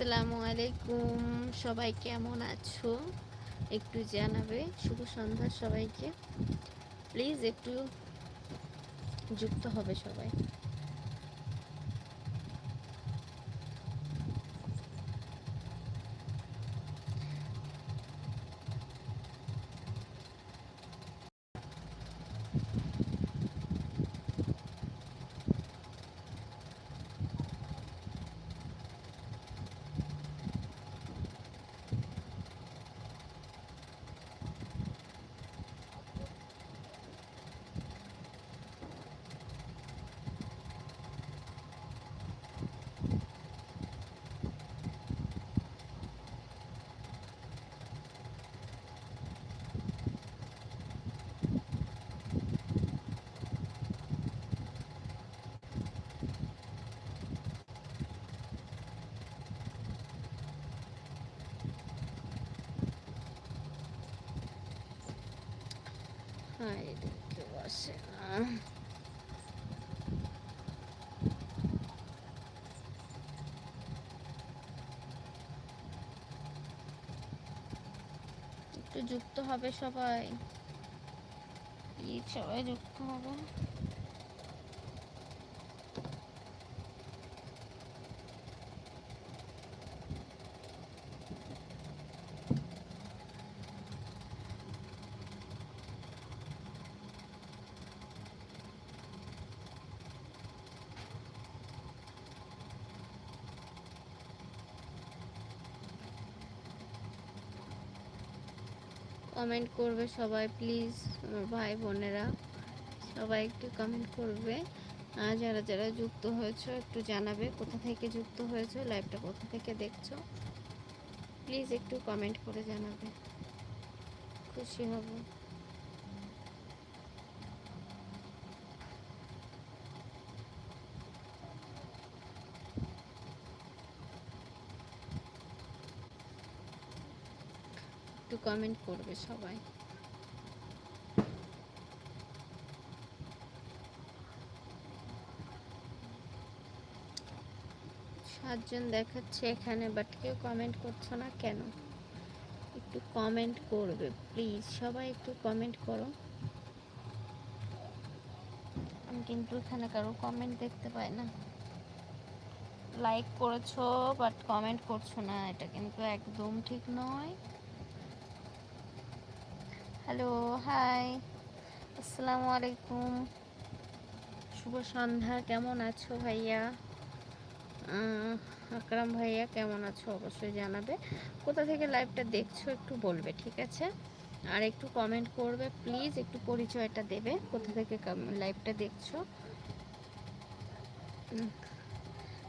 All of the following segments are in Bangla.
আসসালামু আলাইকুম। সবাই কেমন আছো? একটু জানাবে। শুভ সন্ধ্যা সবাইকে। প্লিজ একটু যুক্ত হবে সবাই হায় রে, কেউ আসে না একটু যুক্ত হবে সবাই। ঈদ সবাই যুক্ত হবে। কমেন্ট করবে সবাই প্লিজ আমার ভাই, বোনেরা। সবাই একটু কমেন্ট করবে। আর যারা যারা যুক্ত হয়েছো, একটু জানাবে কোথা থেকে যুক্ত হয়েছো লাইভটা কোথা থেকে দেখছ। প্লিজ একটু কমেন্ট করে জানাবে। খুশি হব। কমেন্ট করবে সবাই। সাতজন দেখাচ্ছে এখানে বাট কেউ কমেন্ট করছ না কেন? একটু কমেন্ট করবে প্লিজ সবাই একটু কমেন্ট করো। আমি কিন্তু এখানে কারও কমেন্ট দেখতে পাই না। লাইক করেছ বাট কমেন্ট করছ না। এটা কিন্তু একদম ঠিক নয়। Hello, hi. আসসালামু আলাইকুম। শুভ সন্ধ্যা, কেমন আছো ভাইয়া? আকরাম ভাইয়া, কেমন আছো? অবশ্যই জানাবে। কোথা থেকে লাইভটা দেখছ একটু বলবে, ঠিক আছে? আর একটু কমেন্ট করবে প্লিজ একটু পরিচয়টা দেবে, কোথা থেকে লাইভটা দেখছ।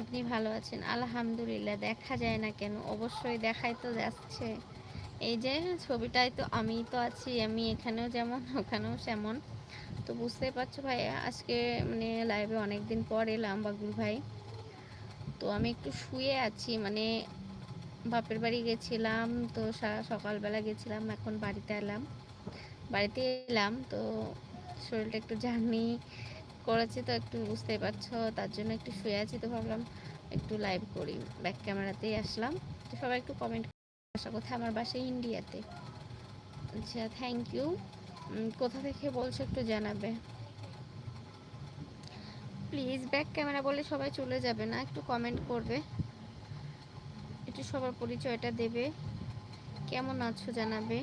আপনি ভালো আছেন? আলহামদুলিল্লাহ, দেখা যায় না কেন? অবশ্যই দেখাই তো যাচ্ছে। এই যে ছবিটায় তো আমি তো আছি, আমি এখানেও যেমন, ওখানেও সেমন। তো বুঝতেই পারছ ভাই, আজকে মানে লাইভে অনেক দিন পর এলাম বাগুল ভাই। তো আমি একটু শুয়ে আছি মানে বাপের বাড়ি গেছিলাম, তো সকালবেলা গেছিলাম, এখন বাড়িতে এলাম। বাড়িতে এলাম, তো শরীরটা একটু জার্নি করেছি তো একটু বুঝতেই পারছ, তার জন্য একটু শুয়ে আছি তো ভাবলাম একটু লাইভ করি ব্যাক ক্যামেরাতেই আসলাম। তো সবাই একটু কমেন্ট বাসা কোথায় আমার বাসা ইন্ডিয়াতে আচ্ছা থ্যাংক ইউ কোথা থেকে বলছো একটু জানাবে। প্লিজ ব্যাক ক্যামেরা বলে সবাই চলে যাবে না, একটু কমেন্ট করবে। একটু সবার পরিচয়টা দেবে। কেমন আছো জানাবে।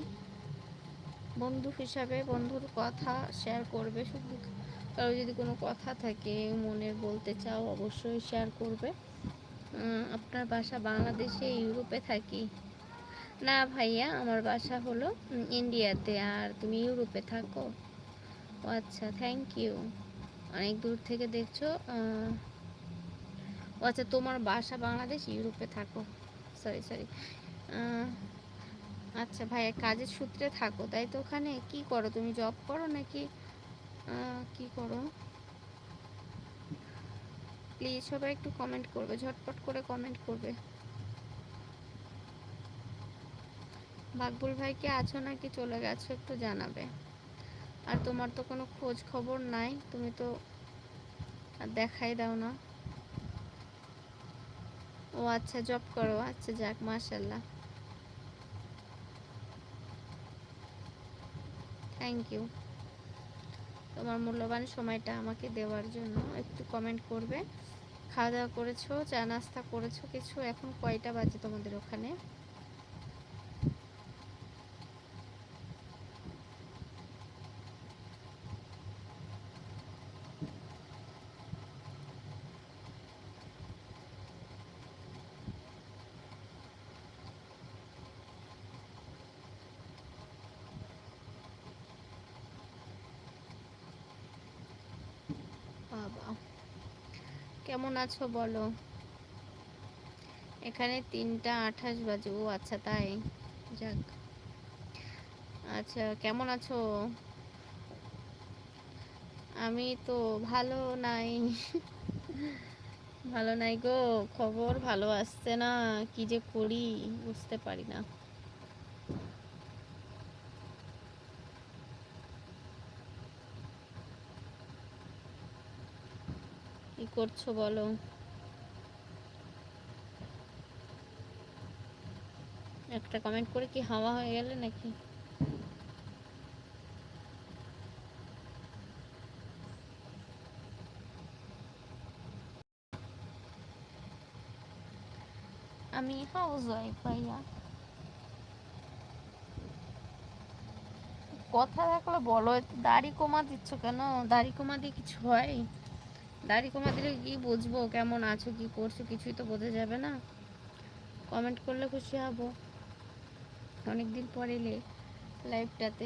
বন্ধু হিসাবে বন্ধুর কথা শেয়ার করবে, শুধু কারও যদি কোনো কথা থাকে মনের বলতে চাও, অবশ্যই শেয়ার করবে। আপনার বাসা বাংলাদেশে, ইউরোপে থাকি। না ভাইয়া, আমার বাসা হলো ইন্ডিয়াতে, আর তুমি ইউরোপে থাকো। ও আচ্ছা থ্যাংক ইউ অনেক দূর থেকে দেখছ ও আচ্ছা তোমার বাসা বাংলাদেশ, ইউরোপে থাকো। সরি সরি আচ্ছা ভাইয়া, কাজের সূত্রে থাকো, তাই তো ওখানে? কি করো, তুমি জব করো নাকি? কি করো? প্লিজ সবাই একটু কমেন্ট করবে, ঝটপট করে কমেন্ট করবে। বাকবুল ভাই কি আছো নাকি চলে গেছো একটু জানাবে। আর তোমার তো কোনো খোঁজ খবর নাই, তুমি তো দেখাই দাও না। ও আচ্ছা জব করো আচ্ছা যাক মাশাল্লাহ থ্যাংক ইউ তোমার মূল্যবান সময়টা আমাকে দেওয়ার জন্য একটু কমেন্ট করবে। খাওয়া দাওয়া করেছ চা নাস্তা করেছ কিছু? এখন কয়টা বাজে তোমাদের ওখানে বাবা কেমন আছো বলো? এখানে তিনটা আঠাশ বাজে। ও আচ্ছা তাই। যাক। আচ্ছা কেমন আছো? আমি তো ভালো নাই। ভালো নাই গো। খবর ভালো আসছে না। কি যে করি, বুঝতে পারি না। করছ বলো। একটা কমেন্ট করে কি হাওয়া হয়ে গেলে নাকি? আমি হাউস ওয়াইফ ভাইয়া। কথা থাকলে বলো দাড়ি কমা দিচ্ছ কেন? দাড়ি কমা দিয়ে কিছু হয়? দাড়ি কমা দিলে কি বুঝব কেমন আছো, কি করছ, কিছুই তো বোঝা যাবে না। কমেন্ট করলে খুশি হব। অনেকদিন পর এলে লাইভটাতে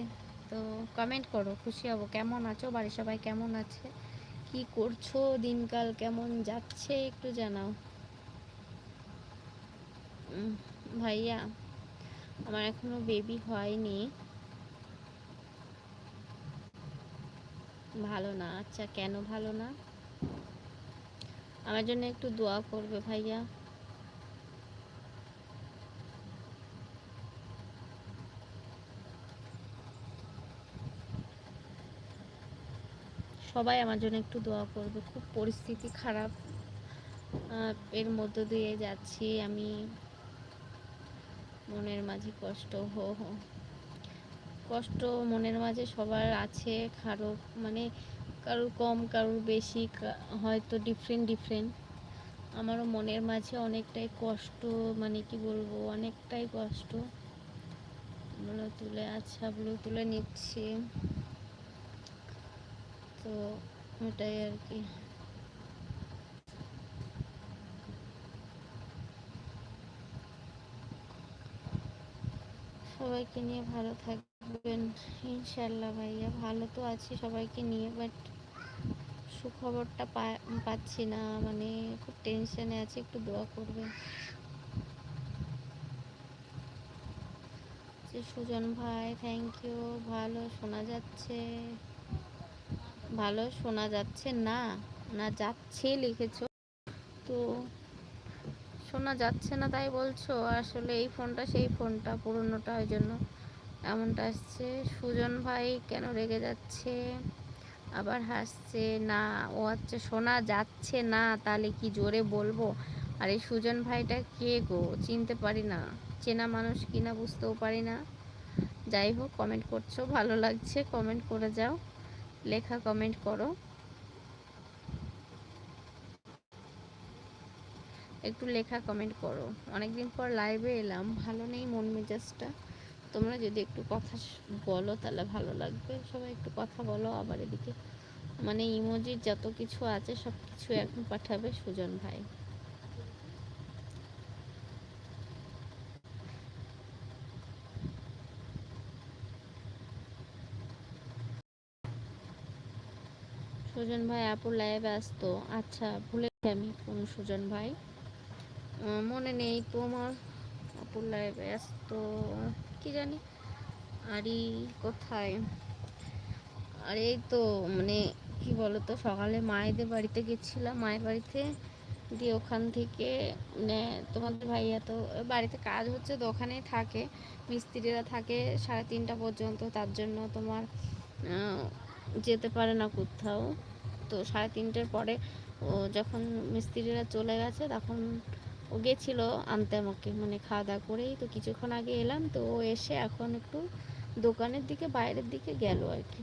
তো কমেন্ট করো, খুশি হব। কেমন আছো? বাড়ির সবাই কেমন আছে? কি করছ? দিনকাল কেমন যাচ্ছে? একটু জানাও। ভাইয়া, আমার এখনও বেবি হয়নি। ভালো না? আচ্ছা কেন ভালো না? আমার জন্য একটু দোয়া করবে ভাইয়া। সবাই আমার জন্য একটু দোয়া করবে, খুব পরিস্থিতি খারাপ। এর মধ্য দিয়ে যাচ্ছি আমি। মনের মাঝে কষ্ট, হো হো। কষ্ট মনের মাঝে সবার আছে, খারাপ মানে কারোর কম, কারোর বেশি হয়তো ডিফারেন্ট ডিফারেন্ট আমারও মনের মাঝে অনেকটাই কষ্ট মানে কি বলব, অনেকটাই কষ্ট। ব্লু তুলে আচ্ছা ব্লু তুলে নিচ্ছি। তো ওটাই আর কি। সবাইকে নিয়ে ভালো থাকবেন। ইনশাল্লাহ ভাইয়া, ভালো তো আছি সবাইকে নিয়ে বাট সুখবরটা পাচ্ছি না। মানে খুব টেনশনে আছি, একটু দোয়া করবে যে সুজন ভাই থ্যাংক ইউ ভালো শোনা যাচ্ছে। ভালো শোনা যাচ্ছে না? না যাচ্ছে লিখেছো? তো শোনা যাচ্ছে না তাই বলছো? আসলে এই ফোনটা সেই ফোনটা, পুরনোটা, ওই জন্য। এমনটা আসছে, সুজন ভাই কেন রেগে যাচ্ছে? আবার হাসছে, না, ও আচ্ছা শোনা যাচ্ছে না, তাহলে কি জোরে বলব? আর এই সুজন ভাইটা কে গো? চিনতে পারি না। চেনা মানুষ কিনা বুঝতেও পারি না। যাই হোক কমেন্ট করছ, ভালো লাগছে কমেন্ট করে যাও। লেখা কমেন্ট করো। একটু লেখা কমেন্ট করো। অনেকদিন পর লাইভে এলাম, ভালো নেই মন মেজাজটা। তোমরা যদি একটু কথা বলো তাহলে ভালো লাগবে। সবাই একটু কথা বলো আবার এদিকে। মানে ইমোজির যত কিছু আছে সব কিছু এখন পাঠাবে সুজন ভাই। সুজন ভাই, আপুর লাইভে আসতো। আচ্ছা ভুলে আমি কোন সুজন ভাই। মনে নেই তোমার। আপুর লাইভে আসতো। কি জানি? আরই কোথায়? আর তো মানে কি বলতো, সকালে মায়েদের বাড়িতে গেছিলাম, মায়ের বাড়িতে দিয়ে ওখান থেকে মানে তোমাদের ভাইয়া তো বাড়িতে কাজ হচ্ছে তো ওখানেই থাকে, মিস্ত্রিরা থাকে সাড়ে তিনটা পর্যন্ত, তার জন্য তোমার যেতে পারে না কোথাও। তো সাড়ে তিনটের পরে ও যখন মিস্ত্রিরা চলে গেছে, তখন ও গেছিল আনতে আমাকে মানে খাওয়া দাওয়া করেই। তো কিছুক্ষণ আগে এলাম, তো ও এসে এখন একটু দোকানের দিকে, বাইরের দিকে গেল আর কি।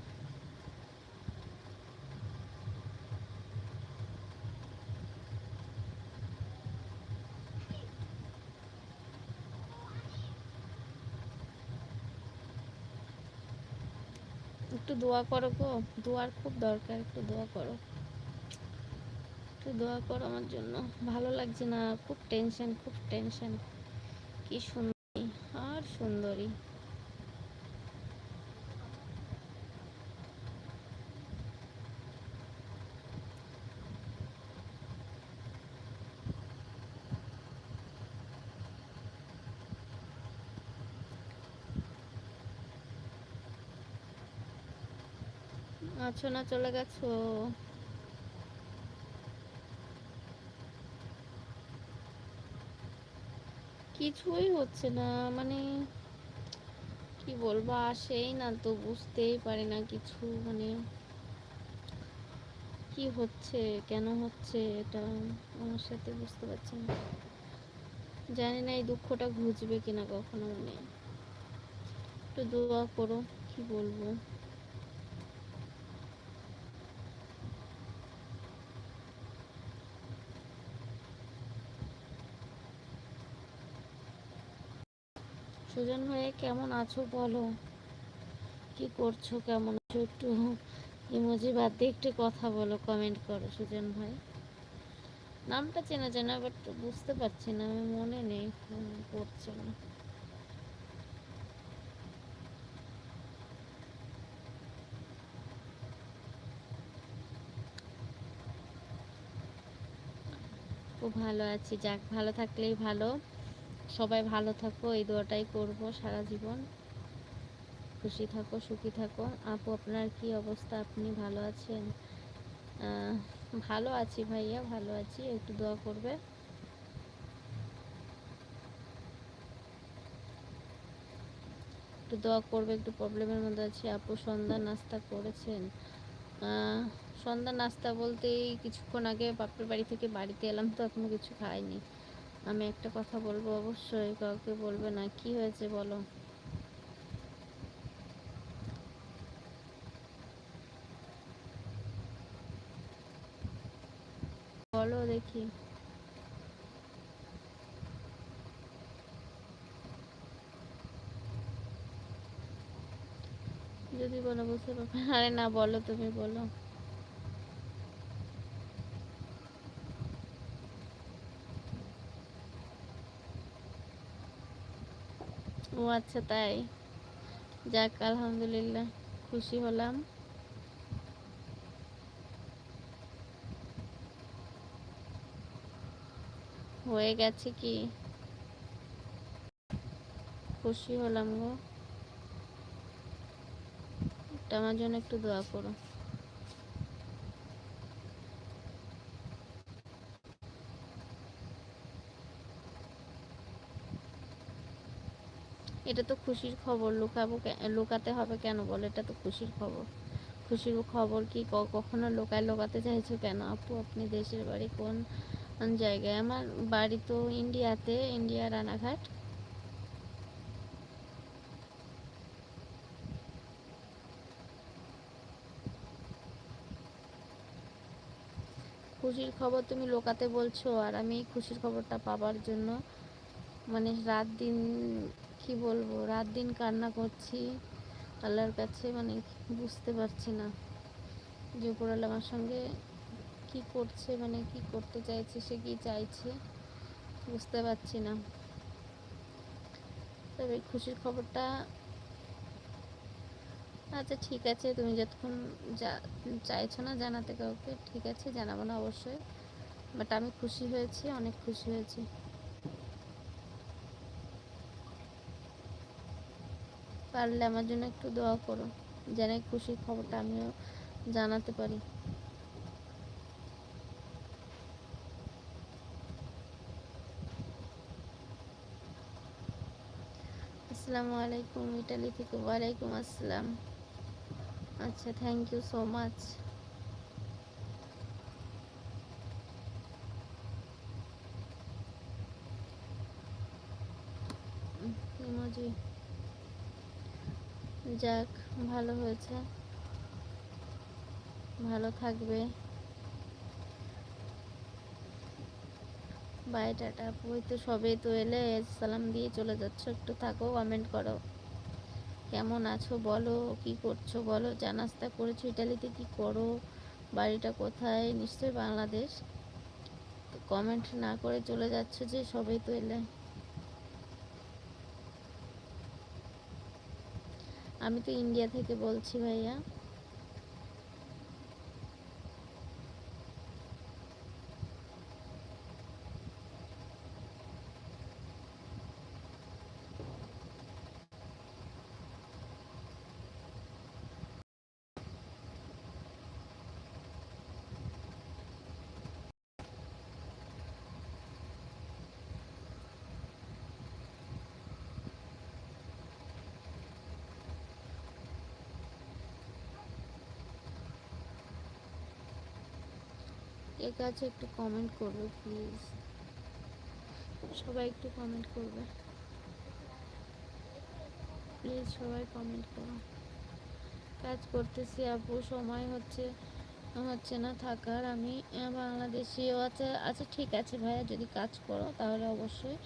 একটু দোয়া করো গো, দোয়ার খুব দরকার, একটু দোয়া করো। একটু দোয়া করো আমার জন্য। ভালো লাগছে না, খুব টেনশন খুব টেনশন কি সুন্দরী, আর সুন্দরী। আছো না, চলে গেছো? কিছুই হচ্ছে না মানে কি বলব, আসেই না তো, বুঝতেই পারি না কিছু মানে কি হচ্ছে, কেন হচ্ছে, এটা আমার সাথে বুঝতে পারছি না। জানি না এই দুঃখটা ঘুচবে কিনা কখনো মানে একটু দোয়া করো, কি বলব। সুজন হয়ে কেমন আছো বলো? কি করছ, কেমন আছো একটু? ইমোজি বাদ দিয়ে একটু কথা বলো কমেন্ট করো সুজন ভাই। নামটা চেনা চেনা বাট বুঝতে পারছি না, আমি মনে নেই পড়ছে না। খুব ভালো আছি, যাক, ভালো থাকলেই ভালো। সবাই ভালো থাকো, এই দোয়াটাই করব সারা জীবন। খুশি থাকো, সুখী থাকো। আপু, আপনার কি অবস্থা? আপনি ভালো আছেন? ভালো আছি ভাইয়া, ভালো আছি। একটু দোয়া করবে একটু দোয়া করবে একটু প্রবলেমের মধ্যে আছি। আপু, সন্ধ্যা নাস্তা করেছেন। সন্ধ্যা নাস্তা বলতেই কিছুক্ষণ আগে বাপের বাড়ি থেকে বাড়িতে এলাম, তো এখনও কিছু খাইনি। আমি একটা কথা বলব? অবশ্যই কাউকে বলবে না। কি হয়েছে বলো? বলো দেখি। যদি বলো, বুঝতে পারবে আরে না, বলো তুমি, বলো। ও আচ্ছা তাই? যাক, আলহামদুলিল্লাহ, খুশি হলাম। হয়ে গেছে কি? খুশি হলাম গো। আমার জন্য একটু দোয়া করো। এটা তো খুশির খবর, লুকাবো লুকাতে হবে কেন বলো? এটা তো খুশির খবর। খুশির খবর কি, কখনো লোকায় লোকাতে চাইছো কেন? আপু, আপনি দেশের বাড়ি কোন জায়গায়? আমার বাড়ি তো ইন্ডিয়াতে, ইন্ডিয়া রানাঘাট। খুশির খবর তুমি লোকাতে বলছো, আর আমি খুশির খবরটা পাবার জন্য মানে রাত দিন কি বলব? রাত দিন কান্না করছি। আল্লাহর কাছে মানে বুঝতে পারছি না। যে উপরাল আমার সঙ্গে কি করছে মানে কি করতে চাইছে, সে কি চাইছে বুঝতে পারছি না। তবে খুশির খবরটা আচ্ছা ঠিক আছে, তুমি যতক্ষণ যা চাইছো না জানাতে কাউকে, ঠিক আছে, জানাব না অবশ্যই। বাট আমি খুশি হয়েছি, অনেক খুশি হয়েছি। পারলে আমার জন্য একটু দোয়া করো, যেন খুশির খবরটা আমিও জানাতে পারি। আসসালামু আলাইকুম ইটালি থেকে ওয়ালাইকুম আসসালাম। আচ্ছা থ্যাংক ইউ সো মাচ যাক, ভালো হয়েছে। ভালো থাকবে। বাই টাটা ওই তো সবে তো এলে, সালাম দিয়ে চলে যাচ্ছ। একটু থাকো কমেন্ট করো। কেমন আছো বলো, কি করছ বলো? চা নাস্তা করেছ ইটালিতে, কি করো? বাড়িটা কোথায়? নিশ্চয়ই বাংলাদেশ। কমেন্ট না করে চলে যাচ্ছ যে সবেই তো এলে। আমি তো ইন্ডিয়া থেকে বলছি ভাইয়া। কে কাছে একটু কমেন্ট করবে প্লিজ সবাই একটু কমেন্ট করবে। প্লিজ সবাই কমেন্ট করো। কাজ করতেছি আপু, সময় হচ্ছে হচ্ছে না থাকার। আমি বাংলাদেশিও আছে আচ্ছা ঠিক আছে ভাইয়া, যদি কাজ করো তাহলে অবশ্যই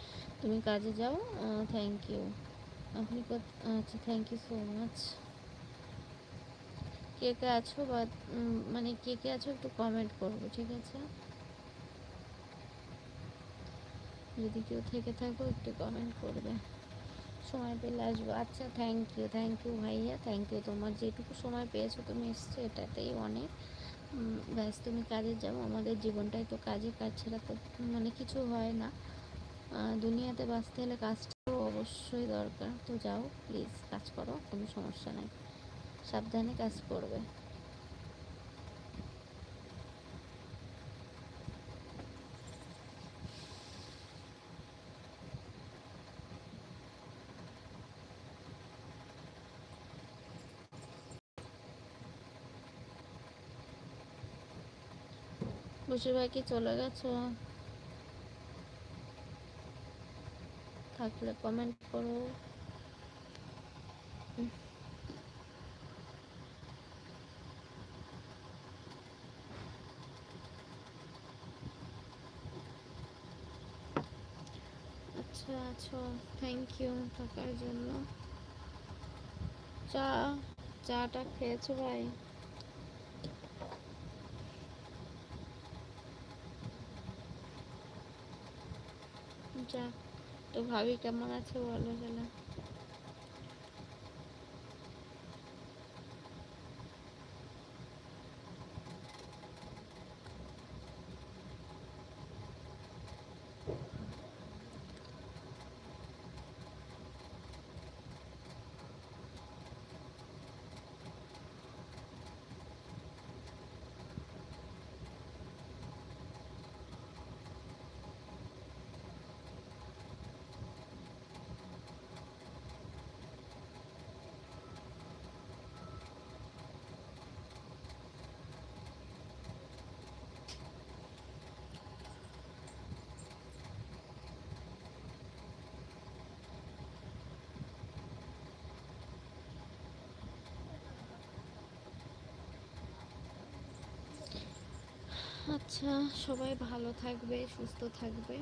তুমি কাজে যাও। থ্যাংক ইউ আপনি আচ্ছা থ্যাংক ইউ সো মাচ কে কে আছো বা মানে কে কে আছো একটু কমেন্ট করব, ঠিক আছে? যদি কেউ থেকে থাকো, একটু কমেন্ট করবে। সময় পেলে আসব। আচ্ছা থ্যাংক ইউ থ্যাংক ইউ ভাইয়া থ্যাংক ইউ তোমার যেটুকু সময় পেয়েছ, তুমি এসছো, এটাতেই অনেক। ব্যাস, তুমি কাজে যাও। আমাদের জীবনটাই তো কাজে, কাজ ছাড়া তো মানে কিছু হয় না। দুনিয়াতে বাঁচতে হলে কাজটাও অবশ্যই দরকার। তো যাও প্লিজ কাজ করো, কোনো সমস্যা নাই। সাবধানে কাজ করবে। বসে ভাই চলে গেছো? থাকলে কমেন্ট করো। আচ্ছা আচ্ছা থ্যাংক ইউ থাকার জন্য। চা, চাটা খেয়েছো ভাই? যা, তো ভাবি কেমন আছে বলো গেলে আচ্ছা সবাই ভালো থাকবে, সুস্থ থাকবে।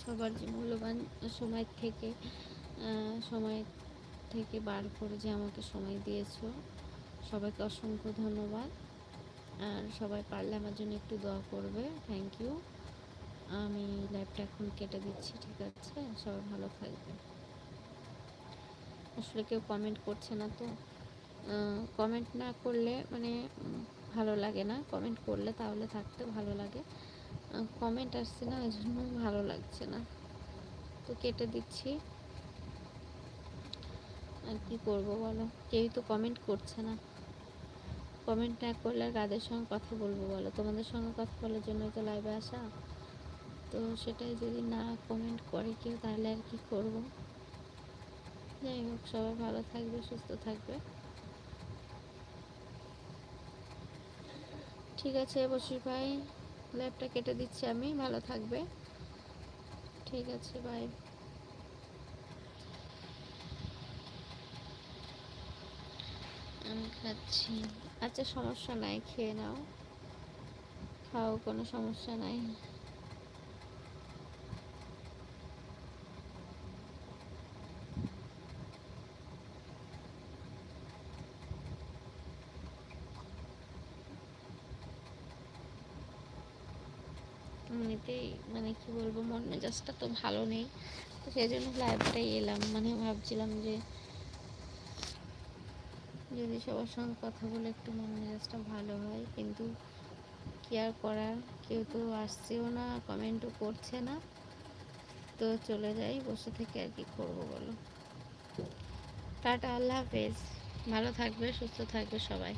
সবার যে মূল্যবান সময় থেকে সময় থেকে বার করে যে আমাকে সময় দিয়েছ, সবাইকে অসংখ্য ধন্যবাদ। আর সবাই পারলে আমার জন্য একটু দোয়া করবে থ্যাংক ইউ আমি লাইভটা এখন কেটে দিচ্ছি, ঠিক আছে? সবাই ভালো থাকবে। আসলে কেউ কমেন্ট করছে না তো। কমেন্ট না করলে মানে ভালো লাগে না। কমেন্ট করলে তাহলে থাকতে ভালো লাগে। কমেন্ট আসছে না ওই জন্য ভালো লাগছে না। তো কেটে দিচ্ছি। আর কি করব বলো? কেউই তো কমেন্ট করছে না। কমেন্ট না করলে আর কাদের সঙ্গে কথা বলব বলো? তোমাদের সঙ্গে কথা বলার জন্য তো লাইভে আসা। তো সেটাই যদি না কমেন্ট করে কেউ তাহলে আর কি করব? যাই হোক, সবাই ভালো থাকবে, সুস্থ থাকবে। ঠিক আছে বশির ভাই ল্যাবটা কেটে দিচ্ছি আমি, ভালো থাকবে। ঠিক আছে ভাই আমি খাচ্ছি। আচ্ছা সমস্যা নাই, খেয়ে নাও। খাও, কোনো সমস্যা নাই। এমনিতেই মানে কি বলব, মন মেজাজটা তো ভালো নেই। তো সেই জন্য লাইভটাই এলাম। মানে ভাবছিলাম যে যদি সবার সঙ্গে কথা বলে একটু মন মেজাজটা ভালো হয়, কিন্তু কি আর করার? কেউ তো আসছেও না কমেন্টও করছে না। তো চলে যাই, বসে থেকে আর কি করব বলো। টাটা, আল্লাহ হাফেজ। ভালো থাকবে, সুস্থ থাকবে সবাই।